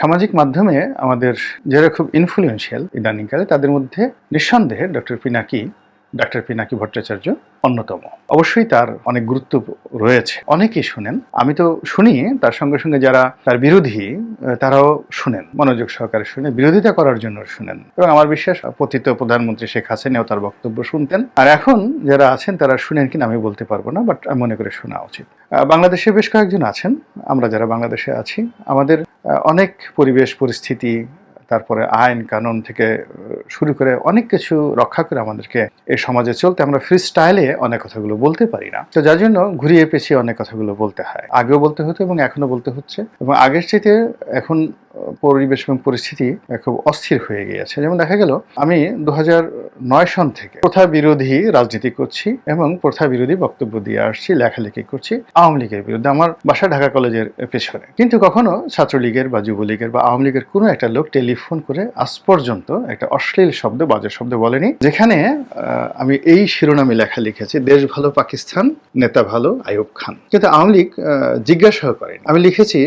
সামাজিক মাধ্যমে আমাদের যারা খুব ইনফ্লুয়েন্সিয়াল ইদানিংকালে, তাদের মধ্যে নিঃসন্দেহে ডক্টর পিনাকি ডাক্তার পিনাকি ভট্টাচার্য অন্যতম। অবশ্যই তার অনেক গুরুত্ব রয়েছে। অনেকেই শুনেন। আমি তো শুনি, তার সঙ্গে সঙ্গে যারা তার বিরোধী, তারাও শুনেন। মনোযোগ সহকারে শুনে বিরোধিতা করার জন্য শুনেন। এবং আমার বিশ্বাস, পতিত প্রধানমন্ত্রী শেখ হাসিনাও তার বক্তব্য শুনতেন। আর এখন যারা আছেন, তারা শুনেন কিনা আমি বলতে পারব না, বাট আমি মনে করে শোনা উচিত। বাংলাদেশে বেশ কয়েকজন আছেন। আমরা যারা বাংলাদেশে আছি, আমাদের অনেক পরিবেশ, পরিস্থিতি, তারপরে আইন, কানুন থেকে শুরু করে অনেক কিছু রক্ষা করে আমাদেরকে এই সমাজে চলতে আমরা ফ্রি স্টাইলে অনেক কথাগুলো বলতে পারি না। তো যার জন্য ঘুরিয়ে পেছিয়ে অনেক কথাগুলো বলতে হয়। আগেও বলতে হতো এবং এখনও বলতে হচ্ছে। এবং আগের চাইতে এখন পরিবেশ এবং পরিস্থিতি খুব অস্থির হয়ে গিয়েছে। যেমন দেখা গেল, আমি দু নয় সন থেকে প্রথা বিরোধী রাজনীতি করছি এবং প্রথা বিরোধী বক্তব্য দিয়ে আসছি, লেখালেখি করছি আওয়ামী লীগের বিরুদ্ধে আমার বাসা ঢাকা কলেজের পেছনে। কিন্তু কখনো ছাত্রলীগের বা যুবলীগের বা আওয়ামী লীগের কোনো একটা লোক টেলিফোন করে আজ পর্যন্ত একটা অশ্লীল শব্দ, বাজে শব্দ বলেনি, যেখানে আমি এই শিরোনামে লেখা লিখেছি, দেশ ভালো, পাকিস্তান, নেতা ভালো, আইয়ুব খান। কিন্তু আওয়ামী লীগ জিজ্ঞাসাও করেনি। আমি লিখেছি,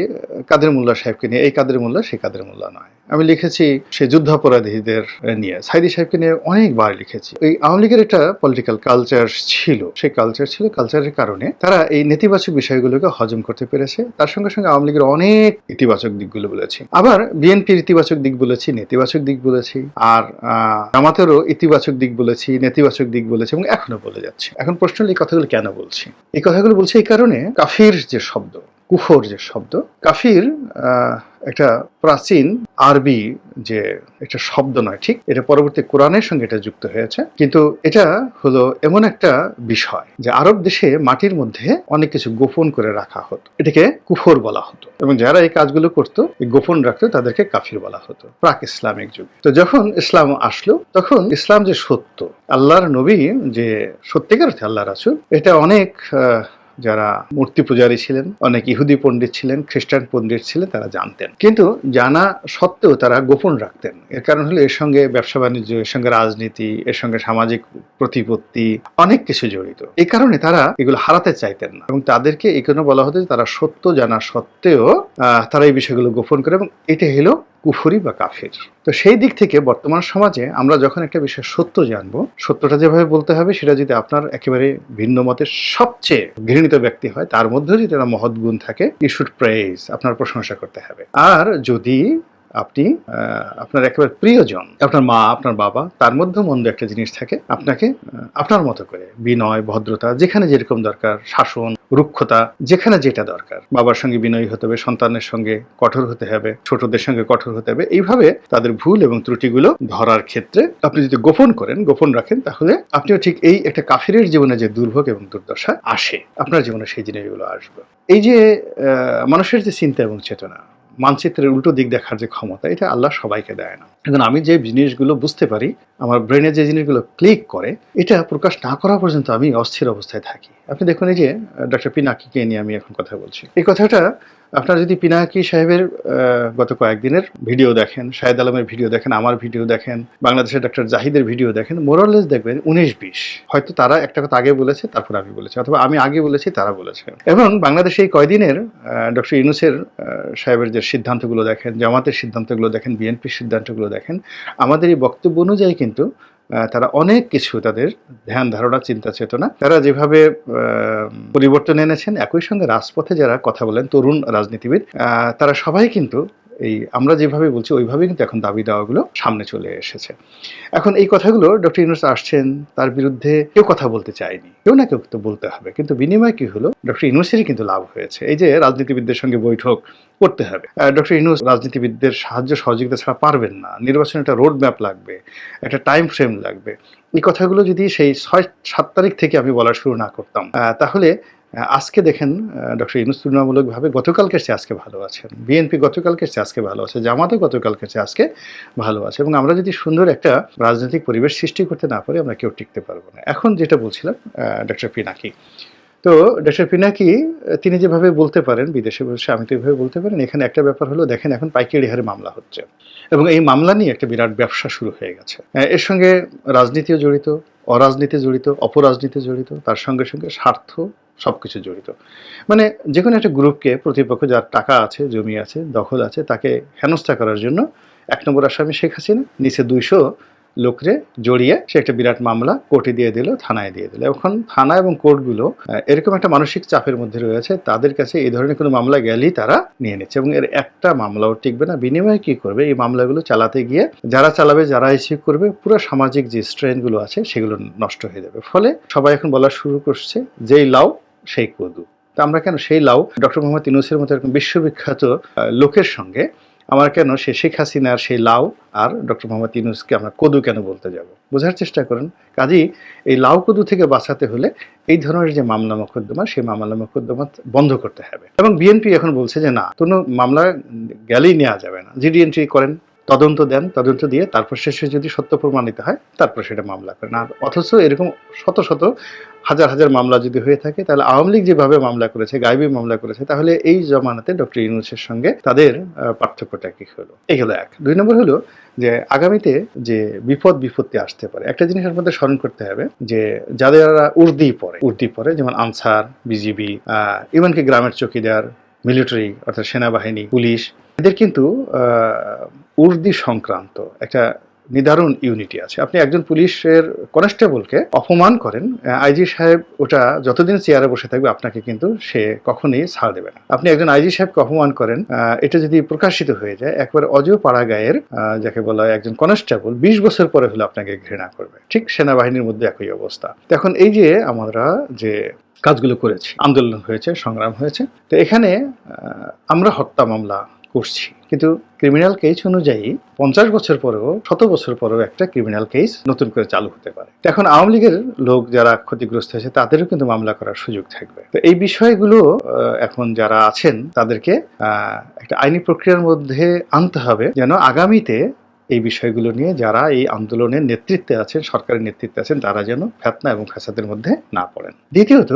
কাদের মোল্লা সাহেবকে নিয়ে? এই কাদের মোল্লা সেই কাদের মোল্লা নয়। আমি লিখেছি সে যুদ্ধাপরাধীদের নিয়ে। সাইদি সাহেবকে নিয়ে অনেকবার লিখেছি। এই আওয়ামী লীগের একটা পলিটিক্যাল কালচার ছিল। সেই কালচার ছিল কালচারের কারণে তারা এই নেতিবাচক বিষয়গুলোকে হজম করতে পেরেছে। তার সঙ্গে সঙ্গে আওয়ামী লীগের অনেক ইতিবাচক দিকগুলো বলেছি। আবার বিএনপির ইতিবাচক দিক বলেছি নেতিবাচক দিক বলেছি। আর আহ, জামাতেরও ইতিবাচক দিক বলেছি নেতিবাচক দিক বলেছি এবং এখনও বলে যাচ্ছি। এখন প্রশ্ন এই কথাগুলো কেন বলছি? এই কথাগুলো বলছি এই কারণে কাফির যে শব্দ কুফর যে শব্দ, কাফির একটা প্রাচীন আরবি যে একটা শব্দ নয়, ঠিক? এটা পরবর্তী কোরআনের সঙ্গে এটা যুক্ত হয়েছে। কিন্তু এটা হলো এমন একটা বিষয় যে আরব দেশে মাটির মধ্যে অনেক কিছু গোপন করে রাখা হতো। এটাকে কুফর বলা হতো। এবং যারা এই কাজগুলো করতো গোপন রাখতো, তাদেরকে কাফির বলা হতো। প্রাক ইসলামিক যুগে। তো যখন ইসলাম আসলো, তখন ইসলাম যে সত্য, আল্লাহর নবী যে সত্যিকার আল্লাহ রাসুল, এটা অনেক যারা মূর্তি পূজারী ছিলেন, অনেক ইহুদি পণ্ডিত ছিলেন, খ্রিস্টান পণ্ডিত ছিলেন, তারা জানতেন। কিন্তু জানা সত্ত্বেও তারা গোপন রাখতেন। এর কারণ হলো এর সঙ্গে ব্যবসা বাণিজ্য, এর সঙ্গে রাজনীতি, এর সঙ্গে সামাজিক প্রতিপত্তি অনেক কিছু জড়িত। এই কারণে তারা এগুলো হারাতে চাইতেন না এবং তাদেরকে এই বলা হতো যে তারা সত্য জানা সত্ত্বেও তারা এই বিষয়গুলো গোপন করে এবং এটা হলো কুফরি বা কাফের। তো সেই দিক থেকে বর্তমান সমাজে আমরা যখন একটা বিষয় সত্য জানব, সত্যটা যেভাবে বলতে হবে সেটা যদি আপনার একেবারে ভিন্ন মতের সবচেয়ে ঘৃণিত ব্যক্তি হয়, তার মধ্যেও যদি একটা মহৎ গুণ থাকে ইউ শুড প্রেজ আপনার প্রশংসা করতে হবে। আর যদি আপনি আপনার একেবারে প্রিয়জন, আপনার মা, আপনার বাবা, তার মধ্যেও মন্দ একটা জিনিস থাকে, আপনাকে আপনার মতো করে, বিনয়, ভদ্রতা, যেখানে যেরকম দরকার, শাসন, রুক্ষতা, যেখানে যেটা দরকার। বাবার সঙ্গে বিনয়ী হতে হবে, সন্তানের সঙ্গে কঠোর হতে হবে, ছোটদের সঙ্গে কঠোর হতে হবে। এইভাবে তাদের ভুল এবং ত্রুটিগুলো ধরার ক্ষেত্রে আপনি যদি গোপন করেন, গোপন রাখেন, তাহলে আপনিও ঠিক এই একটা কাফিরের জীবনে যে দুর্ভোগ এবং দুর্দশা আসে, আপনার জীবনে সেই জিনিসগুলো আসবে। এই যে মানুষের যে চিন্তা এবং চেতনা মানচিত্রের উল্টো দিক দেখার যে ক্ষমতা, এটা আল্লাহ সবাইকে দেয় না। এখন আমি যে জিনিসগুলো বুঝতে পারি, আমার ব্রেনে যে জিনিসগুলো ক্লিক করে, এটা প্রকাশ না করা পর্যন্ত আমি অস্থির অবস্থায় থাকি। আপনি দেখুন এই যে ডক্টর পিনাকিকে নিয়ে আমি এখন কথা বলছি। এই কথাটা আপনারা যদি পিনাকি সাহেবের গত কয়েকদিনের ভিডিও দেখেন, শাহেদ আলমের ভিডিও দেখেন, আমার ভিডিও দেখেন, বাংলাদেশের ডক্টর জাহিদের ভিডিও দেখেন মোরালেস দেখবেন উনিশ বিশ। হয়তো তারা একটা কথা আগে বলেছে, তারপর আমি বলেছি, অথবা আমি আগে বলেছি, তারা বলেছে। এবং বাংলাদেশে এই কয়দিনের ডক্টর ইউনুসের সাহেবের যে সিদ্ধান্তগুলো দেখেন, জামাতের সিদ্ধান্তগুলো দেখেন, বিএনপির সিদ্ধান্তগুলো দেখেন, আমাদের এই বক্তব্য অনুযায়ী কিন্তু তারা অনেক কিছু তাদের ধ্যান, ধারণা, চিন্তা, চেতনা, তারা যেভাবে পরিবর্তন এনেছেন, একই সঙ্গে রাজপথে যারা কথা বলেন, তরুণ রাজনীতিবিদ তারা সবাই কিন্তু এই আমরা যেভাবে বলছি ওইভাবে কিন্তু এখন দাবি দাওয়াগুলো সামনে চলে এসেছে। এখন এই কথাগুলো ডক্টর ইউনুস আসছেন, তার বিরুদ্ধে কেউ কথা বলতে চায়নি। কেউ না কেউ তো বলতে হবে। কিন্তু বিনিময় কি হলো? ডক্টর ইউনুসেরই কিন্তু লাভ হয়েছে। এই যে রাজনীতিবিদদের সঙ্গে বৈঠক করতে হবে। ডক্টর ইউনুস রাজনীতিবিদদের সাহায্য সহযোগিতা ছাড়া পারবেন না। নির্বাচনে একটা রোড ম্যাপ লাগবে, একটা টাইম ফ্রেম লাগবে। এই কথাগুলো যদি সেই ছয় সাত তারিখ থেকে আমি বলা শুরু না করতাম তাহলে আজকে দেখেন ডক্টর ইউনুস তুলনামূলকভাবে গতকালকের চেয়ে আজকে ভালো আছেন বিএনপি গতকালকের চেয়ে আজকে ভালো আছে, জামাতও গতকালকের চেয়ে আজকে ভালো আছে এবং আমরা যদি সুন্দর একটা রাজনৈতিক পরিবেশ সৃষ্টি করতে না পারি, আমরা কেউ টিকতে পারব না। এখন যেটা বলছিলাম ডক্টর পিনাকি। তো ডক্টর পিনাকি, তিনি যেভাবে বলতে পারেন, বিদেশে বসে আমি তো এভাবে বলতে পারেন, এখানে একটা ব্যাপার হলো, দেখেন এখন পাইকারি হারে মামলা হচ্ছে এবং এই মামলা নিয়ে একটা বিরাট ব্যবসা শুরু হয়ে গেছে। এর সঙ্গে রাজনীতিও জড়িত, অরাজনীতি জড়িত, অপরাজনীতি জড়িত, তার সঙ্গে সঙ্গে স্বার্থ সবকিছু জড়িত। মানে যে কোনো একটা গ্রুপকে প্রতিপক্ষ যার টাকা আছে, জমি আছে, দখল আছে, তাকে হেনস্থা করার জন্য এক নম্বর আসামি শেখ হাসিনা, নিচে দুইশো লোকরে জড়িয়ে সে একটা বিরাট মামলা কোর্টে দিয়ে দিল, থানায় দিয়ে দিল। এখন থানা এবং কোর্টগুলো এরকম একটা মানসিক চাপের মধ্যে রয়েছে, তাদের কাছে এই ধরনের কোনো মামলা গেলেই তারা নিয়ে নিচ্ছে এবং এর একটা মামলাও টিকবে না। বিনিময়ে কি করবে? এই মামলাগুলো চালাতে গিয়ে যারা চালাবে, যারা রিসিভ করবে, পুরো সামাজিক যে স্ট্রেনগুলো আছে, সেগুলো নষ্ট হয়ে যাবে। ফলে সবাই এখন বলা শুরু করছে, যেই লাউ সেই কদু। তা আমরা কেন সেই লাউ? ডক্টর মোহাম্মদ ইউনুসের মতো এরকম বিশ্ববিখ্যাত লোকের সঙ্গে আমার কেন সে শেখ হাসিনার সেই লাউ আর ডক্টর মোহাম্মদ ইউনুসকে আমরা কদু কেন বলতে যাব? বোঝার চেষ্টা করেন। কাজেই এই লাউ কদু থেকে বাঁচাতে হলে এই ধরনের যে মামলা মোকদ্দমা, সেই মামলা মোকদ্দমা বন্ধ করতে হবে। এবং বিএনপি এখন বলছে যে না, কোনো মামলা গেলেই নেওয়া যাবে না। জিডি এন্ট্রি করেন। তদন্ত দেন, তদন্ত দিয়ে তারপর শেষে যদি সত্য প্রমাণিত হয়, তারপর সেটা মামলা করেন। আর অথচ এরকম শত শত হাজার হাজার মামলা যদি হয়ে থাকে, তাহলে আওয়ামী লীগ যেভাবে মামলা করেছে, গাইবি মামলা করেছে, তাহলে এই জমানাতে ডক্টর ইউনুসের সঙ্গে তাদের পার্থক্যটা কি হলো? এই হলো এক। দুই নম্বর হলো যে আগামীতে যে বিপদ বিপত্তি আসতে পারে, একটা জিনিস মধ্যে স্মরণ করতে হবে যে যাদের উর্দি পড়ে উর্দি পড়ে যেমন আনসার, বিজিবি ইভেনকি গ্রামের চৌকিদার মিলিটারি অর্থাৎ সেনাবাহিনী, পুলিশ, এদের কিন্তু উর্দি সংক্রান্ত একটা নিদারুণ ইউনিটি আছে। আপনি একজন পুলিশের কনস্টেবলকে অপমান করেন আইজি সাহেব ওটা যতদিন চেয়ারে বসে থাকবে আপনাকে কিন্তু সে কখনই ছাড় দেবে না। আপনি একজন আইজি সাহেবকে অপমান করেন এটা যদি প্রকাশিত হয়ে যায়, একবার অজয় পাড়া গায়ের যাকে বলা হয় একজন কনস্টেবল বিশ বছর পরে হলে আপনাকে ঘৃণা করবে। ঠিক সেনাবাহিনীর মধ্যে একই অবস্থা। এখন এই যে আমরা যে কাজগুলো করেছি, আন্দোলন হয়েছে, সংগ্রাম হয়েছে, তো এখানে আমরা হত্যা মামলা করছি। কিন্তু ক্রিমিনাল কেস অনুযায়ী পঞ্চাশ বছর পরেও, শত বছর পরেও একটা ক্রিমিনাল কেস নতুন করে চালু হতে পারে। এখন আওয়ামী লীগের লোক যারা ক্ষতিগ্রস্ত হয়েছে, তাদেরও কিন্তু মামলা করার সুযোগ থাকবে। তো এই বিষয়গুলো এখন যারা আছেন, তাদেরকে একটা আইনি প্রক্রিয়ার মধ্যে আনতে হবে যেন আগামীতে এই বিষয়গুলো নিয়ে যারা এই আন্দোলনের নেতৃত্বে আছেন, সরকারের নেতৃত্বে আছেন, তারা যেন ফ্যাতনা এবং ফ্যাসাদের মধ্যে না পড়েন। দ্বিতীয়ত,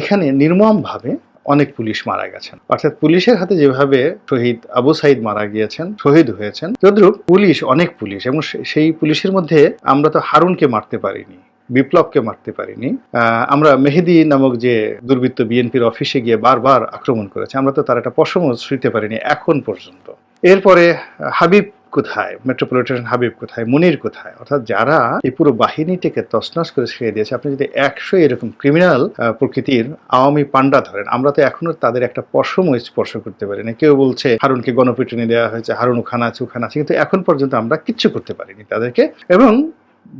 এখানে নির্মমভাবে অনেক পুলিশ মারা গেছেন। অর্থাৎ পুলিশের হাতে যেভাবে শহীদ আবু সাইদ মারা গিয়েছেন, শহীদ হয়েছেন, তদ্রুপ পুলিশ অনেক পুলিশ এবং সেই পুলিশের মধ্যে আমরা তো হারুনকে মারতে পারিনি, বিপ্লবকে মারতে পারিনি। আমরা মেহেদি নামক যে দুর্বৃত্ত বিএনপির অফিসে গিয়ে বারবার আক্রমণ করেছে, আমরা তো তার একটা পশমও ছুঁতে পারিনি এখন পর্যন্ত। এরপরে হাবিব কোথায়? মেট্রোপলিটন হাবিব কোথায়? মুনির কোথায়? অর্থাৎ যারা এই পুরো বাহিনীটিকে তছনছ করে ছেড়ে দিয়েছে, আপনি যদি একশো এরকম ক্রিমিনাল প্রকৃতির আওয়ামী পান্ডা ধরেন, আমরা তো এখনও তাদের একটা পশমও স্পর্শ করতে পারি না কেউ বলছে হারুনকে গণপিটুনি দেওয়া হয়েছে, হারুন ওখানে আছে ওখানে আছে, কিন্তু এখন পর্যন্ত আমরা কিচ্ছু করতে পারিনি তাদেরকে। এবং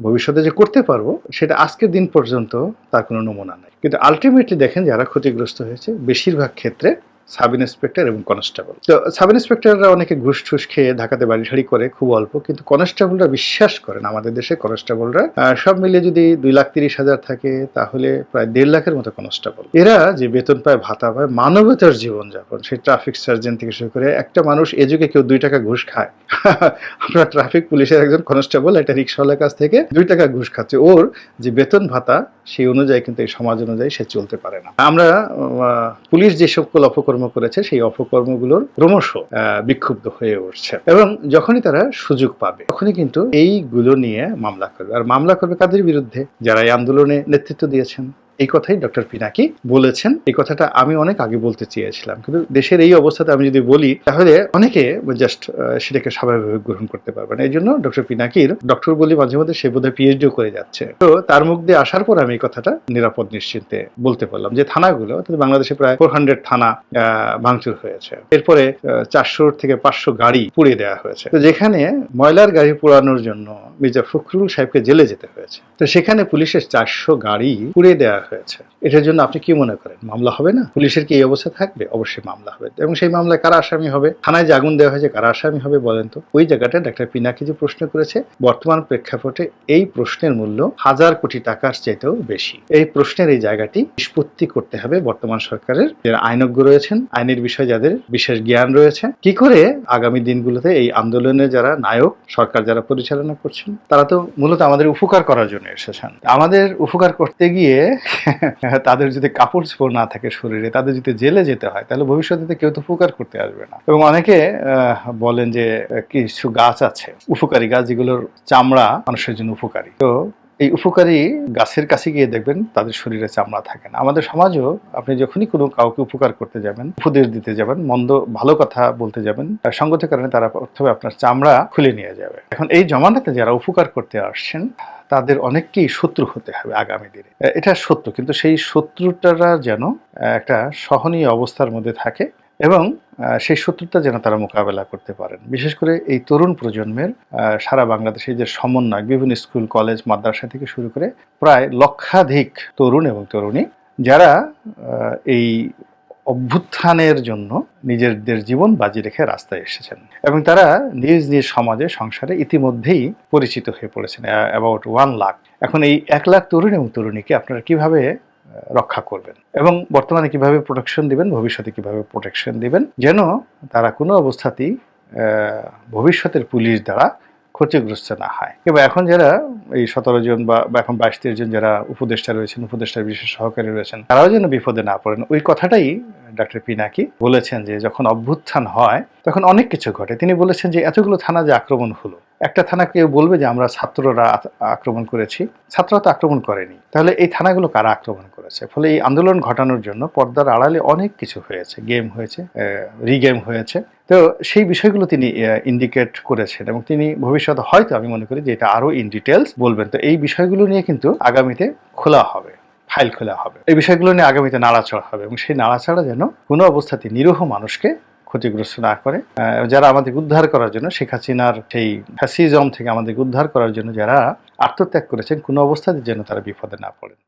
ভবিষ্যতে যে করতে পারব, সেটা আজকের দিন পর্যন্ত তার কোনো নমুনা নেই। কিন্তু আলটিমেটলি দেখেন যারা ক্ষতিগ্রস্ত হয়েছে, বেশিরভাগ ক্ষেত্রে সাব ইন্সপেক্টর এবং কনস্টেবল। তো সাব ইন্সপেক্টররা অনেকে ঘুষ ঠুস খেয়ে ঢাকাতে বাড়ি ঠাড়ি করে খুব অল্প, কিন্তু কনস্টেবলরা বিশ্বাস করেন আমাদের দেশে কনস্টেবলরা সব মিলিয়ে যদি দুই লাখ তিরিশ হাজার থাকে তাহলে প্রায় দেড় লাখের মতো কনস্টেবল। এরা যে বেতন পায়, ভাতা পায়, মানবতার জীবনযাপন, সেই ট্রাফিক সার্জেন্ট থেকে শুরু করে একটা মানুষ এ যুগে কেউ দুই টাকা ঘুষ খায়। আমরা ট্রাফিক পুলিশের একজন কনস্টেবল, একটা রিক্সাওয়ালার কাছ থেকে দুই টাকা ঘুষ খাচ্ছে। ওর যে বেতন ভাতা, সেই অনুযায়ী কিন্তু এই সমাজ অনুযায়ী সে চলতে পারে না। আমরা পুলিশ যে সকল অপকর্ম করেছে, সেই অপকর্মগুলোর ক্রমশ বিক্ষুব্ধ হয়ে উঠছে। এবং যখনই তারা সুযোগ পাবে, তখনই কিন্তু এইগুলো নিয়ে মামলা করবে। আর মামলা করবে কাদের বিরুদ্ধে? যারা এই আন্দোলনে নেতৃত্ব দিয়েছেন। এই কথাই ডক্টর পিনাকি বলেছেন। এই কথাটা আমি অনেক আগে বলতে চেয়েছিলাম। কিন্তু দেশের এই অবস্থাতে আমি যদি বলি, তাহলে অনেকে জাস্ট সেটাকে স্বাভাবিকভাবে গ্রহণ করতে পারবে না। এই জন্য ডক্টর পিনাকির ডক্টর বলি মাঝে মধ্যে সে বোধহয় পিএইচডিও করে যাচ্ছে। তো তার মুখ দিয়ে আসার পর আমি এই কথাটা নিরাপদ নিশ্চিন্তে বলতে পারলাম যে থানাগুলো, অর্থাৎ বাংলাদেশে প্রায় ফোর হান্ড্রেড থানা ভাঙচুর হয়েছে। এরপরে চারশো থেকে পাঁচশো গাড়ি পুড়িয়ে দেওয়া হয়েছে। তো যেখানে ময়লার গাড়ি পোড়ানোর জন্য মির্জা ফখরুল সাহেবকে জেলে যেতে হয়েছে, তো সেখানে পুলিশের চারশো গাড়ি পুড়িয়ে দেওয়া হয়েছে। এটার জন্য আপনি কি মনে করেন? মামলা হবে না? পুলিশের কি এই অবস্থা থাকবে? অবশ্যই মামলা হবে। এবং সেই মামলায় কারা আসামি হবে? থানায় যে আগুন দেওয়া হয়েছে, কারা আসামি হবে বলেন তো? ওই জায়গাটা ডাক্তার পিনাকি যে প্রশ্ন করেছে, বর্তমান প্রেক্ষাপটে এই প্রশ্নের মূল্য হাজার কোটি টাকার চাইতেও বেশি। এই প্রশ্নের এই জায়গাটি নিষ্পত্তি করতে হবে বর্তমান সরকারের। যারা আইনজ্ঞ রয়েছেন, আইনের বিষয়ে যাদের বিশেষ জ্ঞান রয়েছে, কি করে আগামী দিনগুলোতে এই আন্দোলনে যারা নায়ক, সরকার যারা পরিচালনা করছেন, তারা তো মূলত আমাদের উপকার করার জন্য এসেছেন। আমাদের উপকার করতে গিয়ে তাদের যদি কাপড় চোপড় না থাকে শরীরে, তাদের যদি জেলে যেতে হয়, তাহলে ভবিষ্যতে কেউ তো উপকার করতে আসবে না। এবং অনেকে বলেন যে কিছু গাছ আছে, উপকারী গাছ যেগুলোর চামড়া মানুষের জন্য উপকারী। তো এই উপকারী গাছের কাছে গিয়ে দেখবেন তাদের শরীরে চামড়া থাকে না। আমাদের সমাজও আপনি যখনই কোনো কাউকে উপকার করতে যাবেন, উপদেশ দিতে যাবেন, মন্দ, ভালো কথা বলতে যাবেন, তার সঙ্গত কারণে তারা প্রথমে আপনার চামড়া খুলে নিয়ে যাবে। এখন এই জমানাতে যারা উপকার করতে আসছেন, তাদের অনেককেই শত্রু হতে হবে আগামী দিনে। এটা সত্য, কিন্তু সেই শত্রুটারা যেন একটা সহনীয় অবস্থার মধ্যে থাকে এবং সেই শত্রুতা যেন তারা মোকাবেলা করতে পারেন। বিশেষ করে এই তরুণ প্রজন্মের সারা বাংলাদেশে যে সমন্বয় বিভিন্ন স্কুল, কলেজ, মাদ্রাসা থেকে শুরু করে প্রায় লক্ষাধিক তরুণ এবং তরুণী, যারা এই অভ্যুত্থানের জন্য নিজেদের জীবন বাজি রেখে রাস্তায় এসেছেন। এবং তারা নিজ নিজ সমাজে, সংসারে ইতিমধ্যেই পরিচিত হয়ে পড়েছেন অ্যাবাউট ওয়ান লাখ এখন এই এক লাখ তরুণ এবং তরুণীকে আপনারা কীভাবে রক্ষা করবেন। এবং বর্তমানে কীভাবে প্রোটেকশন দিবেন, ভবিষ্যতে কীভাবে প্রোটেকশন দিবেন, যেন তারা কোনো অবস্থাতেই ভবিষ্যতের পুলিশ দ্বারা ক্ষতিগ্রস্ত না হয়। এবার এখন যারা এই সতেরো জন বা এখন বাইশ তেইশ জন যারা উপদেষ্টা রয়েছেন, উপদেষ্টার বিশেষ সহকারী রয়েছেন, তারাও যেন বিপদে না পড়েন। ওই কথাটাই ডক্টর পিনাকি বলেছেন যে, যখন অভ্যুত্থান হয়, তখন অনেক কিছু ঘটে। তিনি বলেছেন যে, এতগুলো থানা যে আক্রমণ হলো একটা থানা কেউ বলবে যে আমরা ছাত্ররা আক্রমণ করেছি, ছাত্ররা তো আক্রমণ করেনি। তাহলে এই থানাগুলো কারা আক্রমণ করেছে? ফলে এই আন্দোলন ঘটানোর জন্য পর্দার আড়ালে অনেক কিছু হয়েছে, গেম হয়েছে রিগেম হয়েছে। তো সেই বিষয়গুলো তিনি ইন্ডিকেট করেছেন এবং তিনি ভবিষ্যতে হয়তো, আমি মনে করি যে এটা আরও ইন ডিটেলস বলবেন। তো এই বিষয়গুলো নিয়ে কিন্তু আগামীতে খোলা হবে, ফাইল খোলা হবে। এই বিষয়গুলো নিয়ে আগামীতে নাড়াচাড়া হবে এবং সেই নাড়াচাড়া যেন কোনো অবস্থাতে নিরীহ মানুষকে ক্ষতিগ্রস্ত না করে যারা আমাদেরকে উদ্ধার করার জন্য, শেখ হাসিনার সেই ফ্যাসিজম থেকে আমাদেরকে উদ্ধার করার জন্য যারা আত্মত্যাগ করেছেন, কোনো অবস্থাতে যেন তারা বিপদে না পড়েন।